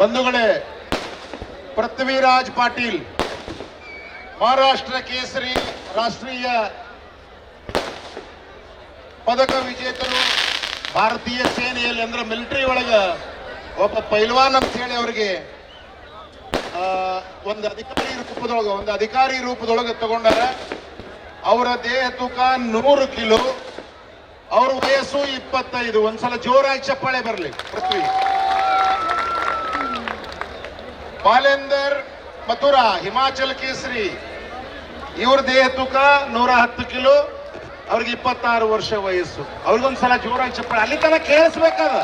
ಬಂಧುಗಳೇ, ಪೃಥ್ವಿರಾಜ್ ಪಾಟೀಲ್, ಮಹಾರಾಷ್ಟ್ರ ಕೇಸರಿ ರಾಷ್ಟ್ರೀಯ ಪದಕ ವಿಜೇತರು ಭಾರತೀಯ ಸೇನೆಯಲ್ಲಿ ಅಂದ್ರೆ ಮಿಲಿಟರಿ ಒಳಗ ಒಬ್ಬ ಪೈಲ್ವಾನ್ ಅಂತ ಹೇಳಿ ಅವರಿಗೆ ಒಂದು ಅಧಿಕಾರಿ ರೂಪದೊಳಗ, ಒಂದು ಅಧಿಕಾರಿ ರೂಪದೊಳಗೆ ತಗೊಂಡಾರ ಅವರ ದೇಹ ತೂಕ ನೂರು ಕಿಲೋ, ಅವ್ರ ವಯಸ್ಸು ಇಪ್ಪತ್ತೈದು. ಒಂದ್ಸಲ ಜೋರಾಗಿ ಚಪ್ಪಾಳೆ ಬರಲಿ, ಪೃಥ್ವಿ. ಬಾಲೇಂದರ್ ಮಥುರಾ, ಹಿಮಾಚಲ್ ಕೇಸರಿ. ಇವ್ರ ದೇಹ ತೂಕ ನೂರ ಹತ್ತು ಕಿಲೋ, ಅವ್ರಿಗೆ ಇಪ್ಪತ್ತಾರು ವರ್ಷ ವಯಸ್ಸು. ಅವ್ರಿಗೊಂದ್ಸಲ ಜೋರಾಗಿ ಚಪ್ಪಾಳೆ. ಅಲ್ಲಿ ತನಕ ಕೇಳಿಸ್ಬೇಕಾದ.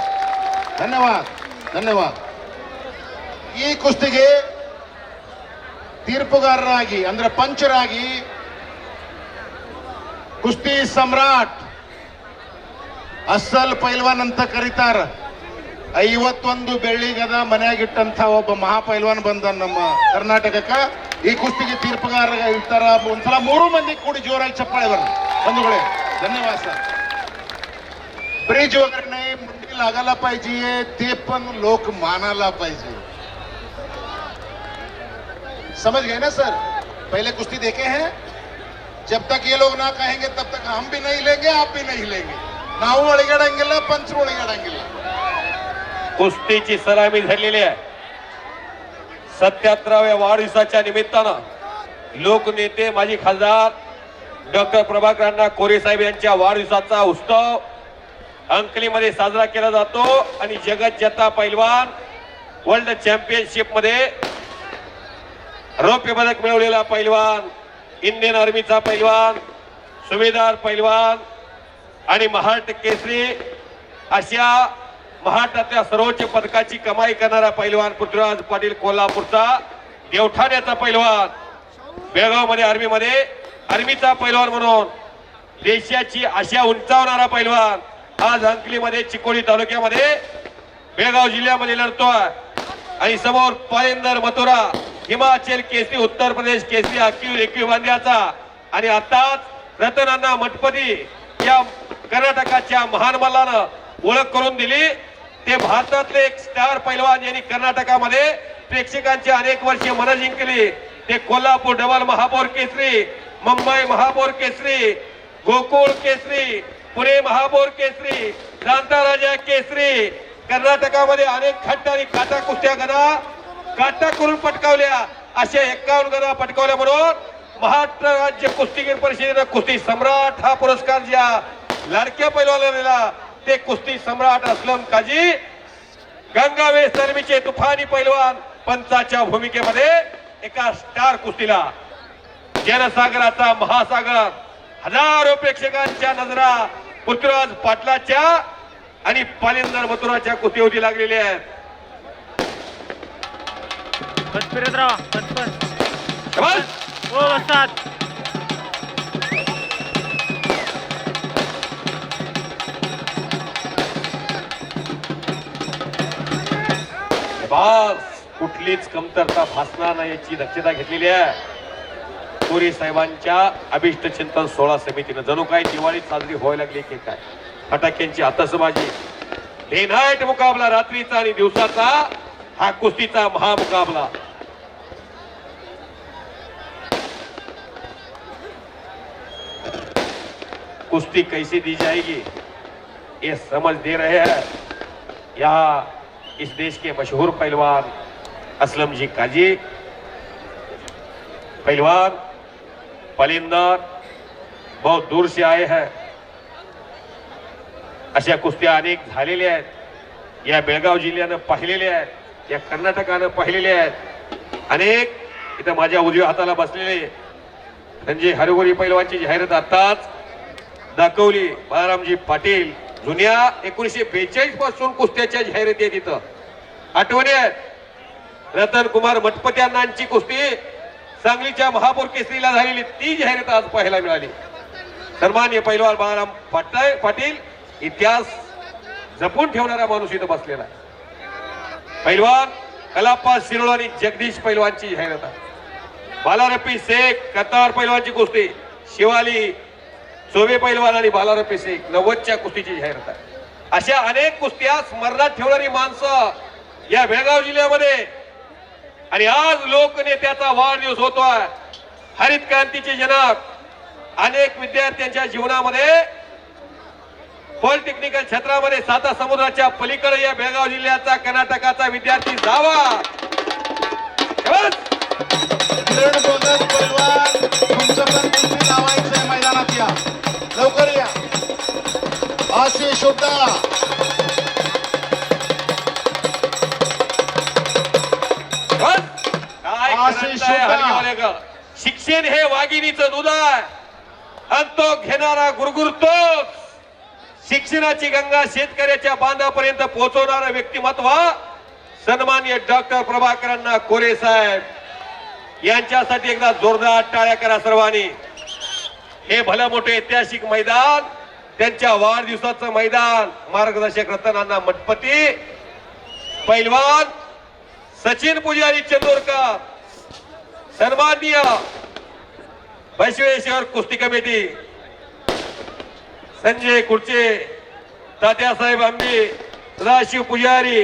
ಧನ್ಯವಾದ ಧನ್ಯವಾದ. ಈ ಕುಸ್ತಿಗೆ ತೀರ್ಪುಗಾರರಾಗಿ, ಅಂದ್ರೆ ಪಂಚರಾಗಿ ಕುಸ್ತಿ ಸಮ್ರಾಟ್ ಅಸ್ಸಲ್ ಪೈಲ್ವಾನ್ ಅಂತ ಕರೀತಾರ. ಐವತ್ತೊಂದು ಬೆಳ್ಳಿಗದ ಮನ್ಯಾಗಿಟ್ಟಂತ ಒಬ್ಬ ಮಹಾಪೈಲ್ವಾನ್ ಬಂದ ನಮ್ಮ ಕರ್ನಾಟಕಕ್ಕ ಈ ಕುಸ್ತಿಗೆ ತೀರ್ಪುಗಾರ ಇರ್ತಾರ ಒಂದ್ಸಲ ಮೂರು ಮಂದಿ ಕೂಡಿ ಜೋರಾಗಿ ಚಪ್ಪಾಳೆ ಬರ್ರಿ ಬಂಧುಗಳೇ ಧನ್ಯವಾದ ಸರ್ ब्रिज वगैरे नाही मुंडी लागायला पाहिजे ते पण लोक मानायला पाहिजे समझ गए ना सर पहले कुश्ती देखे हैं जब तक ये लोग ना कहेंगे तब तक हम भी नहीं लेंगे आप भी नहीं लेंगे ನಾವು ಒಳಗಡಂಗಿಲ್ಲ ಪಂಚರು ಒಳಗಡಂಗಿಲ್ಲ कुस्तीची सलामी झालेली आहे. सत्याहत्तराव्या वाढदिवसाच्या निमित्तानं लोकनेते माजी खासदार डॉक्टर प्रभाकर अण्णा कोरे साहेब यांच्या वाढदिवसाचा उत्सव अंकलीमध्ये साजरा केला जातो आणि जगत जता पैलवान वर्ल्ड चॅम्पियनशिपमध्ये रौप्य पदक मिळवलेला पैलवान इंडियन आर्मीचा पैलवान सुभेदार पैलवान आणि महाराष्ट्र केसरी अशा महाराष्ट्रातल्या सर्वोच्च पदकाची कमाई करणारा पैलवान पृथ्वीराज पाटील कोल्हापूरचा देवठाण्याचा पैलवान बेळगावमध्ये आर्मीमध्ये आर्मीचा पैलवान म्हणून देशाची आशा उंचावणारा पैलवान आज अंकलीमध्ये चिकोडी तालुक्यामध्ये बेळगाव जिल्ह्यामध्ये लढतोय. आणि समोर पायंदर मथुरा हिमाचल केसरी उत्तर प्रदेश केसरी अकिव एकयू बांध्याचा आणि आताच रतनांना मठपती या कर्नाटकाच्या महान मल्लानं ओळख करून दिली. ते भारतातले एक स्टार पैलवान यांनी कर्नाटकामध्ये प्रेक्षकांची अनेक वर्षे मनं जिंकली. ते कोल्हापूर डबल महापौर केसरी मुंबई महापौर केसरी गोकुळ केसरी पुणे महापौर केसरी राजा केसरी. कर्नाटकामध्ये अनेक खट्ट आणि काटा कुस्त्या गदा काटा करून पटकावल्या. अशा एक्कावन्न गदा पटकावल्या म्हणून महाराष्ट्र राज्य कुस्तीगीर परिषदेनं कुस्ती सम्राट हा पुरस्कार ज्या लाडक्या पैलवाला दिला. ते कुस्ती सम्राट असलम काजी गंगावे सर्मीचे तुफानी पैलवान पंचाच्या भूमिकेमध्ये एका स्टार कुस्तीला. जनसागराचा महासागर हजारो प्रेक्षकांच्या नजरा पृथ्वीराज पाटलाच्या आणि पालिंदर मथुराच्या कुस्तीवरती लागलेल्या आहेत. कुठलीच कमतरता भासणार नाही याची दक्षता घेतलेली आहे. कोरी साहेबांच्या अभिष्ट चिंतन सोहळा समितीनं. जणू काय दिवाळी साजरी व्हायला लागली की काय फटाक्यांची आतसबाजी डे नाईट मुकाबला रात्रीचा आणि दिवसाचा हा कुस्तीचा महामुकाबला. कुश्ती कैसी दी जाएगी? ये समझ दे रहे हैं। यहाँ इस देश के मशहूर पहलवान असलमजी काजी पहलवान पलिंदर बहुत दूर से आए हैं। अशा कुस्त्या अनेक झालेल्या आहेत। या बेळगाव जिल्ह्यानं पाहिलेल्या आहेत या कर्नाटकानं पाहिलेल्या आहेत। अनेक इथं माझ्या उजव्या हाताला बसलेले म्हणजे हरगोरी पैलवानची जाहिरात आताच दाखवली. बाळारामजी पाटील जुन्या एकोणीसशे बेचाळीसपासून कुस्त्याच्या जाहिराती आहेत इथं. आठवणी आहेत. रतन कुमार मठपत्यांनांची कुस्ती. सांगलीच्या महापौर केसरीला झालेली ती जाहिरात आज पाहायला मिळाली. सन्मान्य पैलवान बाळाराम पाटाय पाटील इतिहास जपून ठेवणारा माणूस इथं बसलेला पहिलवान पैलवान कलाप्पा शिरोळ आणि जगदीश पैलवानची जाहिरात बालारप्पी शेख कतार पैलवानची कुस्ती. शिवाली सोबे पैलवान आणि बालारप्पी शेख नव्वदच्या कुस्तीची जाहिरात अशा अनेक कुस्त्या स्मरणात ठेवणारी माणसं या बेळगाव जिल्ह्यामध्ये आणि आज लोकनेत्याचा वाढदिवस होतोय. हरित क्रांतीचे जनक अनेक विद्यार्थ्यांच्या जीवनामध्ये पॉलिटेक्निकल क्षेत्रामध्ये साता समुद्राच्या पलीकडे या बेळगाव जिल्ह्याचा कर्नाटकाचा विद्यार्थी जावा. मैदानात या. लवकर या. आशिष शिक्षण हे वाघिणीचं दूध आहे आणि तो घेणारा गुरगुरतोच शिक्षणाची गंगा शेतकऱ्याच्या बांधापर्यंत पोहोचवणारा व्यक्तिमत्व सन्मान्य डॉक्टर प्रभाकरांना कोरे साहेब. यांच्यासाठी एकदा जोरदार टाळ्या करा सर्वांनी. हे भलं मोठे ऐतिहासिक मैदान त्यांच्या वाढदिवसाचं मैदान मार्गदर्शक रत्नांना मठपती पैलवान सचिन पुजारी चंदोरकर. सन्माननीय बसवेश्वर कुस्ती कमिटी संजय खुर्चे तात्यासाहेब आंबे सदाशिव पुजारी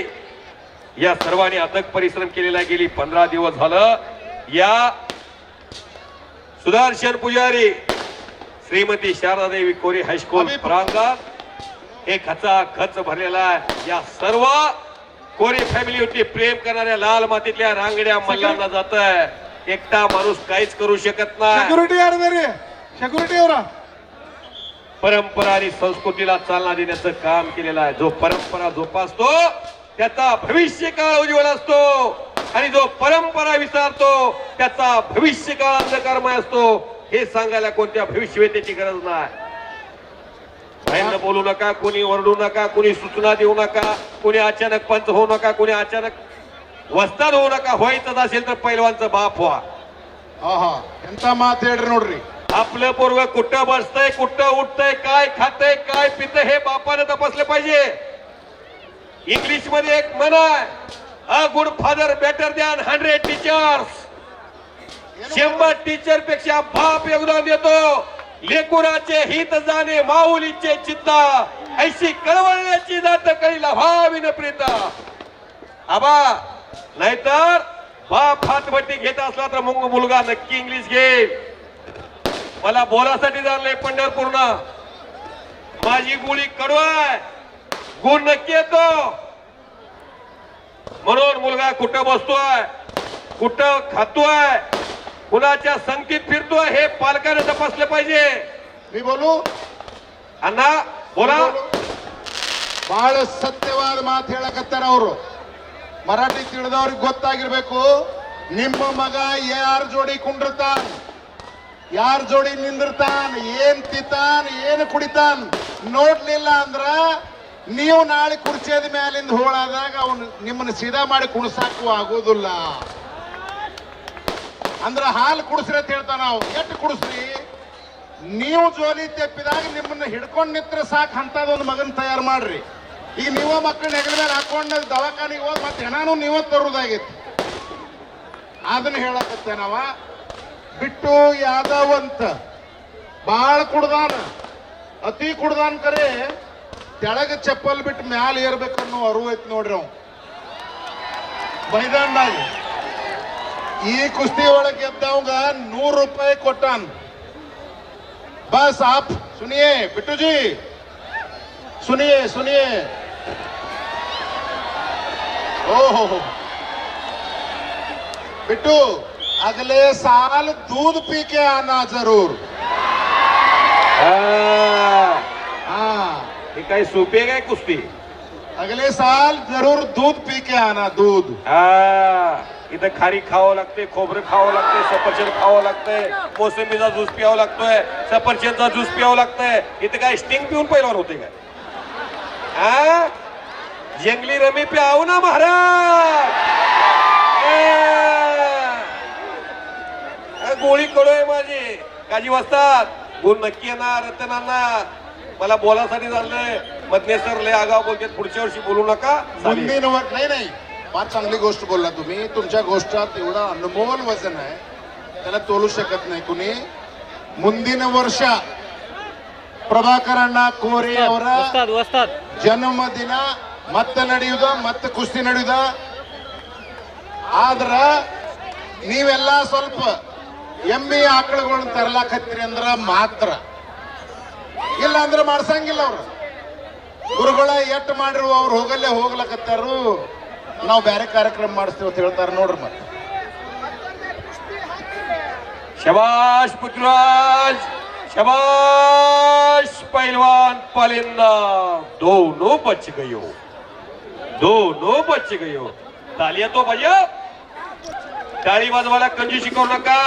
या सर्वांनी अथक परिश्रम केलेला गेली पंधरा दिवस झालं. या सुदर्शन पुजारी श्रीमती शारदादेवी कोरी हायस्कूल प्रांगणात हे खचा खच भरलेला आहे. या सर्व कोरी फॅमिलीवरती प्रेम करणाऱ्या लाल मातीतल्या रांगड्या मल्लांना जात आहे एकटा माणूस काहीच करू शकत नाही. परंपरा आणि संस्कृतीला चालना देण्याचं काम केलेलं आहे. जो परंपरा जोपासतो त्याचा भविष्य काळ उज्ज्वल असतो. आणि जो परंपरा विसरतो त्याचा भविष्य काळ अंधकारमय असतो. हे सांगायला कोणत्या भविष्यवेतेची गरज नाही. बाहेर बोलू नका कोणी ओरडू नका कोणी सूचना देऊ नका कोणी अचानक पंच होऊ नका कोणी अचानक वस्ताद होऊ नका व्हायचंच असेल तर पैलवानचं बाप व्हा ಹಾ ಹಾ ಎಂತ ಮಾತು ಹೇಳ್ರಿ ನೋಡ್ರಿ आपलं पोरग कुठं बसतंय कुठं उठतंय काय खातंय काय पितंय हे बापाने तपासलं पाहिजे इंग्लिश मध्ये एक म्हण आहे a good father better than hundred teachers शंभर टीचर पेक्षा बाप योगदान देतो लेकुराचे हित जाणे माऊलीचे चित्ता ऐशी कळवळण्याची जात कळीला भावी न प्रीता आबा नाहीतर बाप हातभट्टी घेत असला तर मग मुलगा नक्की इंग्लिश घेईल मला बोलासाठी जाणलंय पंढरपूरला माझी गोळी कडू आहे गुण नक्की येतो म्हणून मुलगा कुठं बसतोय कुठं खातोय कुणाच्या संगतीत फिरतोय हे पालकाने तपासलं पाहिजे ನೀ ಬೋಲು अण्णा बोला ಬಹಳ ಸತ್ಯವಾದ ಮಾತು ಹೇಳಕತ್ತಾರ ಅವರು ಮರಾಠಿ ತಿಳಿದವ್ರಿಗೆ ಗೊತ್ತಾಗಿರ್ಬೇಕು. ನಿಮ್ಮ ಮಗ ಯಾರ ಜೋಡಿ ಕುಂಡಿರ್ತಾನ? ಯಾರ ಜೋಡಿ ನಿಂದಿರ್ತಾನ? ಏನ್ ತಿಂತಾನ? ಏನ್ ಕುಡಿತಾನ? ನೋಡ್ಲಿಲ್ಲ ಅಂದ್ರ ನೀವು ನಾಳೆ ಕುರ್ಚಿಯದ ಮ್ಯಾಲಿಂದ ಹೋಳಾದಾಗ ಅವನು ನಿಮ್ಮನ್ನ ಸೀದಾ ಮಾಡಿ ಕುಣಿಸಾಕು ಆಗೋದಿಲ್ಲ. ಅಂದ್ರ ಹಾಲು ಕುಡಿಸ್ರಿ ಅಂತ ಹೇಳ್ತಾನ ನಾವು. ಎಷ್ಟು ಕುಡಿಸ್ರಿ? ನೀವು ಜೋಲಿ ತೆಪ್ಪಿದಾಗ ನಿಮ್ಮನ್ನ ಹಿಡ್ಕೊಂಡ್ ನಿಂತ್ರೆ ಸಾಕು, ಅಂತದೊಂದು ಮಗನ್ ತಯಾರು ಮಾಡ್ರಿ. ಈಗ ನೀವ ಮಕ್ಕಳನ್ನ ಹೆಗಲ ಮೇಲೆ ಹಾಕೊಂಡು ದವಾಖಾನಿಗೆ ಹೋದ್ ಮತ್ತೆ ಹೆಣಾನು ನೀವ ತರುವುದಾಗೈತಿ ಅದನ್ನ ಹೇಳಕತ್ತೆ ನಾವ ಬಿಟ್ಟು ಯಾದವ್ ಅಂತ ಬಾಳ ಕುಡ್ದಾನ ಅತಿ ಕುಡ್ದಾನ್ ಕರೆ ತೆಳಗ ಚಪ್ಪಲ್ ಬಿಟ್ಟು ಮ್ಯಾಲ ಏರ್ಬೇಕನ್ನೋ ಅರಿವು ಐತಿ ನೋಡ್ರಿ ಅವ್ ಮೈದಾನದಾಗ ಈ ಕುಸ್ತಿ ಒಳಗೆ ಗೆದ್ದವಂಗ ನೂರು ರೂಪಾಯಿ ಕೊಟ್ಟಾನ बस आप सुनिए बिट्टू जी सुनिए सुनिए ओ हो हो. बिट्टू अगले साल दूध पी के आना जरूर. हाँ. हे. काय सोपे काय कुस्ती? अगले साल जरूर दूध पी के आना दूध. हा. इथं खारी खावं लागते खोबरं खावं लागते सफरचंद खावं लागतंय मोसंबीचा ज्यूस प्यावं लागतोय सफरचंदचा ज्यूस प्यावं लागतंय. इथं काय स्टिंग पिऊन पहिलवान होते काय? हा? जंगली रमी प्याऊ ना महाराज आ, गोळी कडोय माझी काजी वाजतात गुण नक्की येणार रतन आणणार मला बोलासाठी झालंय मधले सर लय आगाव बोलतात पुढच्या वर्षी बोलू नका चालेल. मुंदीन वर नाही नाही फार चांगली गोष्ट बोलला तुम्ही तुमच्या गोष्टात एवढं अनमोल वजन आहे त्याला तोलू शकत नाही कुणी ಮುಂದಿನ ವರ್ಷ ಪ್ರಭಾಕರಣ್ಣ ಕೋರಿ ಅವರ वस्ताद वस्ताद ಜನ್ಮದಿನ ಮತ್ತೆ ನಡೆಯುದ, ಮತ್ತೆ ಕುಸ್ತಿ ನಡೆಯುದ. ಆದ್ರ ನೀವೆಲ್ಲ ಸ್ವಲ್ಪ ಎಮ್ಮೆ ಆಕಳುಗಳನ್ನ ತರ್ಲಾಕತ್ತೀರಿ ಅಂದ್ರ ಮಾತ್ರ. ಇಲ್ಲ ಅಂದ್ರೆ ಮಾಡ್ಸಂಗಿಲ್ಲ ಅವ್ರು. ಗುರುಗಳ ಎಟ್ಟು ಮಾಡಿರುವ ಅವ್ರು ಹೋಗಲ್ಲೇ ಹೋಗ್ಲಕತ್ತಾರು. ನಾವು ಬೇರೆ ಕಾರ್ಯಕ್ರಮ ಮಾಡಿಸ್ತೇವೆ ಅಂತ ಹೇಳ್ತಾರೆ ನೋಡ್ರಿ ಮತ್ತೆ ಶಬಾಷ್ ಪುಟ್ರಾಜ್ ಶಬಾಷ್ ಪೈಲ್ವಾನ್ ಪಲಿಂದ ದೋನು ಬಚ್ಚಿಗೆಯೋ. दोनों बच गयो तालिया तो भैया टाळी वाजवायला कंजूशी करू नका।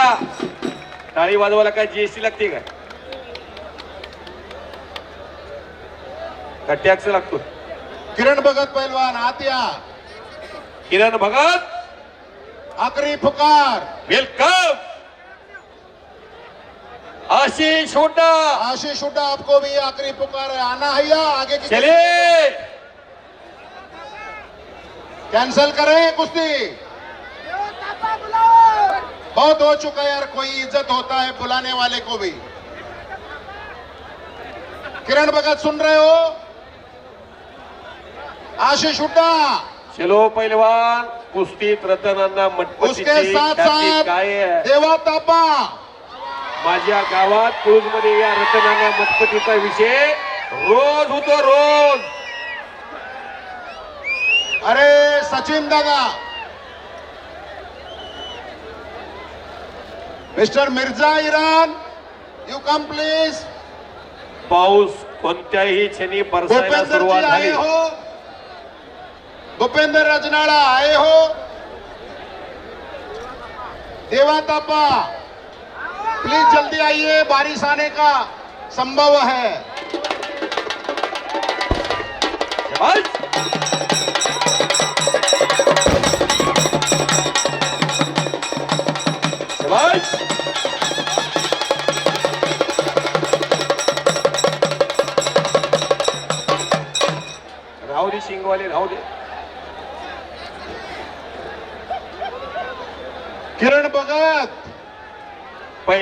टाळी वाजवायला काय जीएसटी लागते काय? का टॅक्स लागतो? किरण भगत पैलवान आत्या। किरण भगत। आखरी पुकार। वेलकम। आशीष हुड्डा। आशीष हुड्डा आपको भी आखिरी पुकार है। आना है या आगे की चले। कैंसिल करें कुश्ती। बहुत हो चुका है यार कोई इज्जत होता है बुलाने वाले को भी। किरण भगत सुन रहे हो? आशीष हुड्डा। चलो पैलवान कुस्तीत रतनांना उसके साथ साथ देवा तापा। माझ्या गावात क्रुजमध्ये या रतनांना मटपटीचा विषय रोज होतो रोज. अरे सचिन दादा। Mister Mirza Iran you come please पाऊस कोणत्याही क्षणी बरसायला आए झाली. हो. भूपेंद्र रजनाड़ा आए हो. देवा तापा प्लीज़ जल्दी आइए बारिश आने का संभव है. शाबास.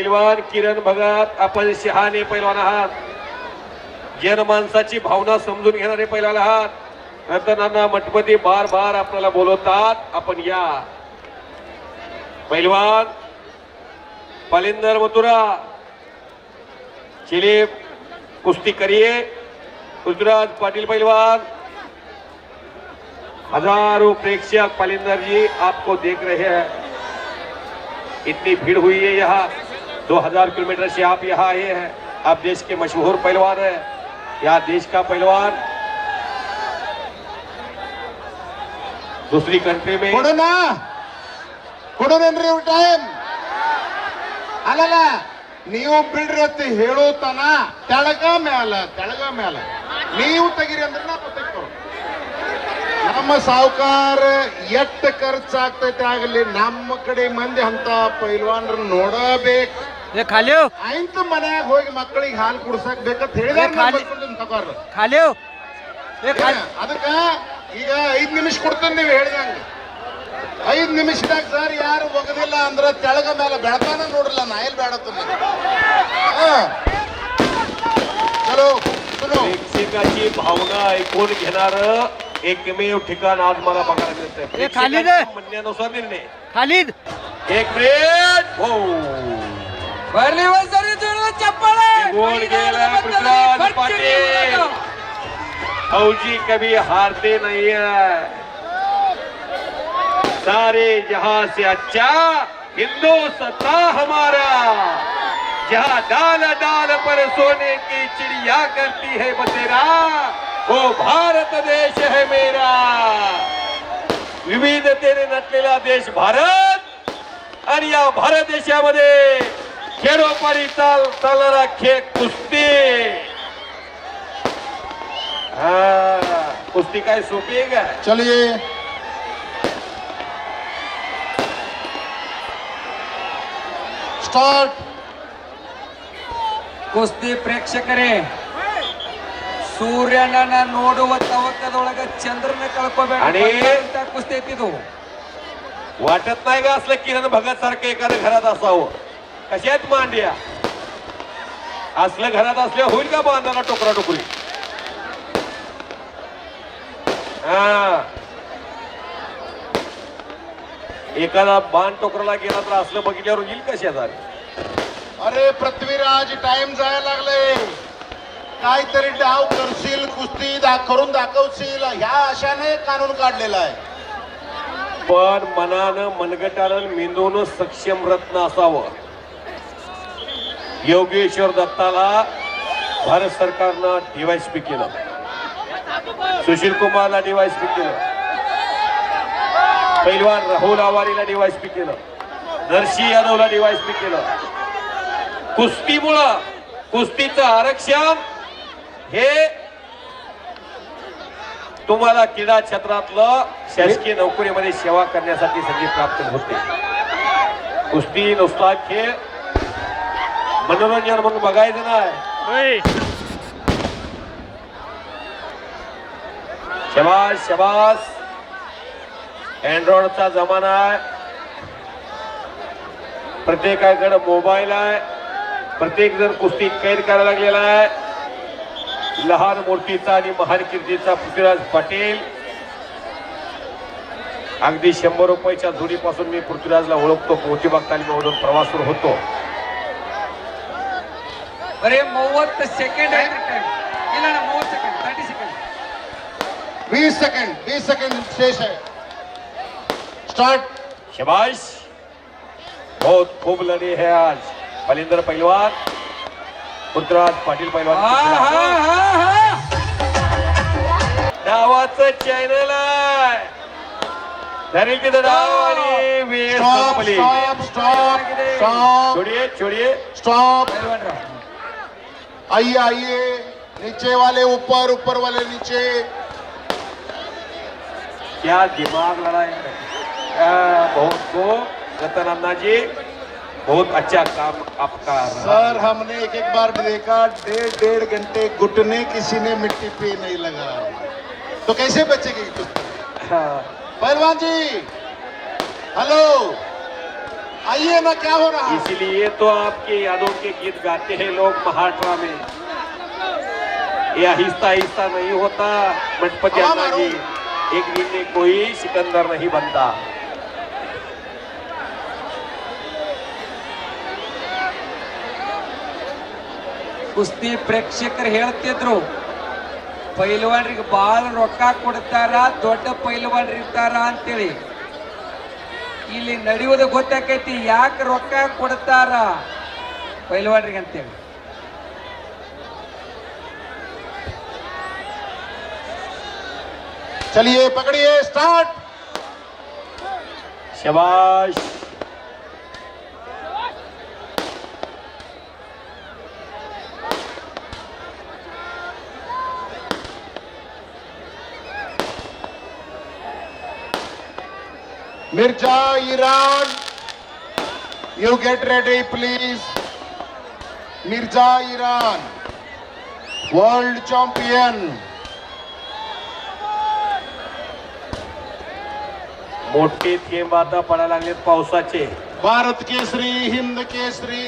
पैलवान किरण भगत आपण शहाणे पैलवान आहात. जन माणसाची भावना समजून घेणारे पैलवान आहात. रतनांना मठपती बार बार आपल्याला बोलवतात. आपण या. पैलवान पालिंदर मथुरा. चिले कुस्ती करिये पृथ्वीराज पाटील पैलवान. हजारों प्रेक्षक पालिंदर जी आपको देख रहे हैं. इतनी भीड़ हुई है यहाँ. दो हजार किलोमीटर से आप यहाँ आए हैं आप देश के मशहूर पहलवान हैं यहाँ देश का पहलवान दूसरी कंट्री में ಕೊಡೋಣ ಕೊಡೋದೇನ್ರಿ ಇವ್ರ ಟೈಮ್ ಅಲ್ಲಲ್ಲ ನೀವು ಬಿಡ್ರಿ ಅಂತ ಹೇಳೋತನ ತೆಳಗ ಮ್ಯಾಲ ತೆಳಗ ಮ್ಯಾಲ ನೀವು ತೆಗಿರಿ ಅಂದ್ರೆ ನಾವು ತೆಗಿತೇವೆ ನಮ್ಮ ಸಾವುಕಾರ ಎಷ್ಟ ಖರ್ಚಾಗ್ತೈತೆ ಆಗಲಿ ನಮ್ಮ ಕಡೆ ಮಂದಿ ಅಂತ ಪೈಲ್ವಾನ್ರ ನೋಡಬೇಕು हे खाली हो ಆಯ್ತ ಮನ್ಯಾಗ ಹೋಗಿ ಮಕ್ಕಳಿಗೆ ಹಾಲು ಕುಡ್ಸಕ್ ಬೇಕಂತ ಹೇಳಿದಾರೆ ಏ, ಖಾಲಿ- ತಗೋರ खाली हो हे खाली ಅದಕ್ಕ ಈಗ ಐದ್ ನಿಮಿಷ ಕೊಡ್ತೇನೆ ನೀವು ಹೇಳಿದಂಗ ಐದ್ ನಿಮಿಷದಾಗ ಸರ್ ಯಾರು ಒಗದಿಲ್ಲ ಅಂದ್ರ ತೆಳಗ ಮೇಲೆ ಬೆಳತಾನ ನೋಡ್ರಲ್ಲ ನಾ ಎಲ್ಲಿ ಬೇಡತ್ತ ಚಲೋ ಚಲೋ प्रेक्षकाची भावना ऐकून घेणार एकमेव ठिकाण आज मला बघायला मिळतंय ए, खाली रे. प्रेक्षकांच्या म्हणण्यानुसार निर्णय खालीद एक मिनिट हो पृथ्वीराज फौजी कभी हारते नहीं है। सारे जहाँ से अच्छा हिंदू सत्ता हमारा। जहाँ डाल डाल पर सोने की चिड़िया करती है बसेरा वो भारत देश है मेरा। विविधतेने नटलेला देश भारत आणि या भारत देशामध्ये खेडोपाडी चाल चालणारा खेळ कुस्ती हा कुस्ती काय सोपी आहे का चलिए स्टार्ट ಕುಸ್ತಿ ಪ್ರೇಕ್ಷಕರೇ ಸೂರ್ಯನನ್ನ ನೋಡುವ ತವಕದೊಳಗ ಚಂದ್ರನ ಕಳ್ಕೋಬೇಡ आणि- ಅಂತ ಕುಸ್ತಿ ಐತಿದು वाटत नाही का असलं किरण भगत सारखं एखाद्या घरात असावं कशात मांड्या? असलं घरात असल्या होईल का बांधाला टोकरा टोकरी? हा. एखादा बाण टोकराला गेला तर असलं बघितल्यावर येईल का शेजारी? अरे पृथ्वीराज टाइम जायला लागले काहीतरी डाव करशील कुस्ती दा करून दाखवशील. ह्या आशाने कानून काढलेला आहे. पण मनानं मनगटानं मेंदून सक्षम रत्न असावं. योगेश्वर दत्ताला भारत सरकारनं डीवायसपी केलं. सुशील कुमारला डीवायसपी केलं. पैलवान राहुल आवारीला डीवायसपी केलं. नरसी यादवला डीवायसपी केलं. कुस्तीमुळं कुस्तीचं आरक्षण हे तुम्हाला क्रीडा क्षेत्रातलं शासकीय नोकरीमध्ये सेवा करण्यासाठी संधी प्राप्त होते. कुस्ती नुसता खेळ मनोरंजन म्हणून बघायचं नाही. शबास शबास. अँड्रॉइडचा जमाना आहे. प्रत्येकाकडे मोबाईल आहे. प्रत्येक जण कुस्ती कैद करायला लागलेला आहे. लहान मोठीचा आणि महान कीर्तीचा पृथ्वीराज पाटील. अगदी शंभर रुपयाच्या जोडीपासून मी पृथ्वीराजला ओळखतो. मोतीबाग तालीममधून प्रवासवर होतो. ಬರೀ ಮೂವತ್ತು ಸೆಕೆಂಡ್ ಐತ್ರಿ ಟೈಮ್ ಇಲ್ಲ ಅಣ್ಣ ಮೂವತ್ತು ಸೆಕೆಂಡ್ ತರ್ಟಿ ಸೆಕೆಂಡ್ वीस सेकंड वीस सेकंड शेष है स्टार्ट शबाश बहुत खूब लढे है आज बलिंदर पहलवान पृथ्वीराज पाटील ಹಾ पहलवान ಹಾ ಹಾ ಹಾ डावाचं चॅनल आहे धरेल तिथं डाव आणि वेळ स्टॉप संपली स्टॉप स्टॉप स्टॉप छोडिये छोडिये स्टॉप ಪೈಲ್ವಾನ್ರ. आइए आइए। नीचे वाले ऊपर ऊपर वाले नीचे। क्या दिमाग लड़ाई है? बहुत को रतन अन्ना जी बहुत अच्छा काम आपका सर हमने एक एक बार देखा डेढ़ डेढ़ घंटे घुटने किसी ने मिट्टी पे नहीं लगा। तो कैसे बचेगी? हाँ, पहलवान जी हेलो। आइए ना क्या हो रहा है इसलिए तो आपके यादों के गीत गाते हैं लोग महाराष्ट्र में ये आहिस्ता आहिस्ता नहीं होता मंटपति हवा अन्ना जी मारो। एक दिन में कोई सिकंदर नहीं बनता ಕುಸ್ತಿ ಪ್ರೇಕ್ಷಕರು ಹೇಳ್ತಿದ್ರು ಪೈಲ್ವಾನ್ರಿಗೆ ಬಾಳ ರೊಕ್ಕ ಕೊಡ್ತಾರ ದೊಡ್ಡ ಪೈಲ್ವಾನ್ರು ಇರ್ತಾರ ಅಂತೇಳಿ ಇಲ್ಲಿ ನಡೆಯೋದು ಗೊತ್ತಾಕೈತಿ. ಯಾಕೆ ರೊಕ್ಕ ಕೊಡ್ತಾರ? ಪೈಲ್ವಾಡ್ರಿಗೆ ಅಂತೇಳಿ. ಚಲಿಯೇ ಪಕಡಿಯೇ ಸ್ಟಾರ್ಟ್ ಶಬಾಷ್. Mirza Iran you get ready please Mirza Iran world champion मोठे थेंब आता पडायला लागलेत पावसाचे. भारत केसरी हिंद केसरी.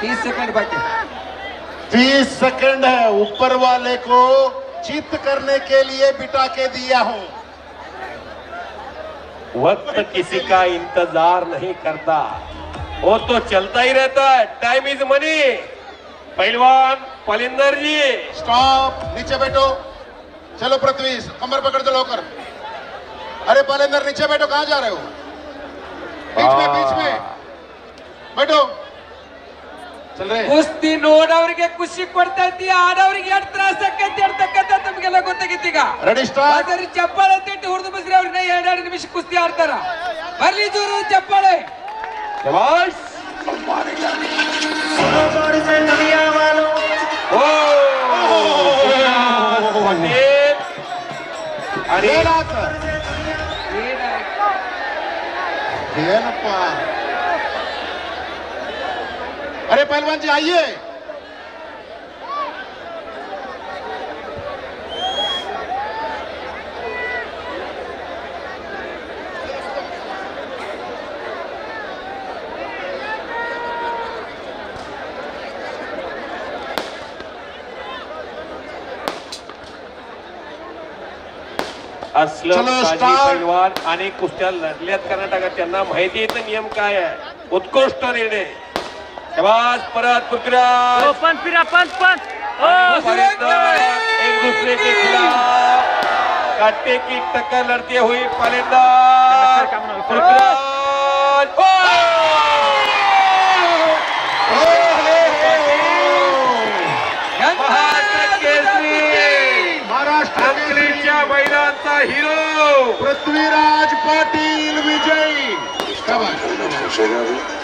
तीस सेकंड बाकी तीस सेकंड है ऊपर वाले को चित करने के लिए बिटा के दिया हूँ। वक्त किसी का इंतज़ार नहीं करता। वो तो चलता ही रहता है। टाइम इज़ मनी पहलवान पलिंदर जी। स्टॉप नीचे बैठो। चलो पृथ्वी कमर पकड़ दो लोकर अरे पलिंदर नीचे बैठो। कहाँ जा रहे हो? बीच में बीच में। बैठो। चल रहे ಕುಸ್ತಿ ನೋಡವ್ರಿಗೆ ಖುಷಿ ಕೊಡ್ತೈತಿ ಆಡವ್ರಿಗೆ ಎಷ್ಟು ತ್ರಾಸ ಆಕೈತಿ ಅಂತಕ್ಕಂಥ ತಮ್ಗೆಲ್ಲ ಗೊತ್ತಾಗೈತಿ ಈಗ. ಅದರ ಚಪ್ಪಾಳೆ ತಿಟ್ಟು ಹುರಿದು ಬಸ್ರಿ ಅವ್ರನ್ನ ಎರಡೆರಡು ನಿಮಿಷ ಕುಸ್ತಿ ಆಡ್ತಾರ. ಬರ್ಲಿ ಜೋರು ಚಪ್ಪಾಳೆ. ಏನಪ್ಪ? अरे पहलवान जी आइए. पैलवान आणि कुस्त्या लढल्यात कर्नाटकात त्यांना माहिती आहे नियम काय आहे? उत्कृष्ट निर्णय. शबास परत पृथ्वीराज ओ पंच फिरा पंच पंच ओ पालेंदर एक दूसरे के खिलाफ काटे की टक्कर लड़ते हुए पालेंदर पृथ्वीराज ओ! महाराष्ट्र केसरी महाराष्ट्र अंकलीच्या मैदानचा हिरो पृथ्वीराज पाटील विजयी. शाबास.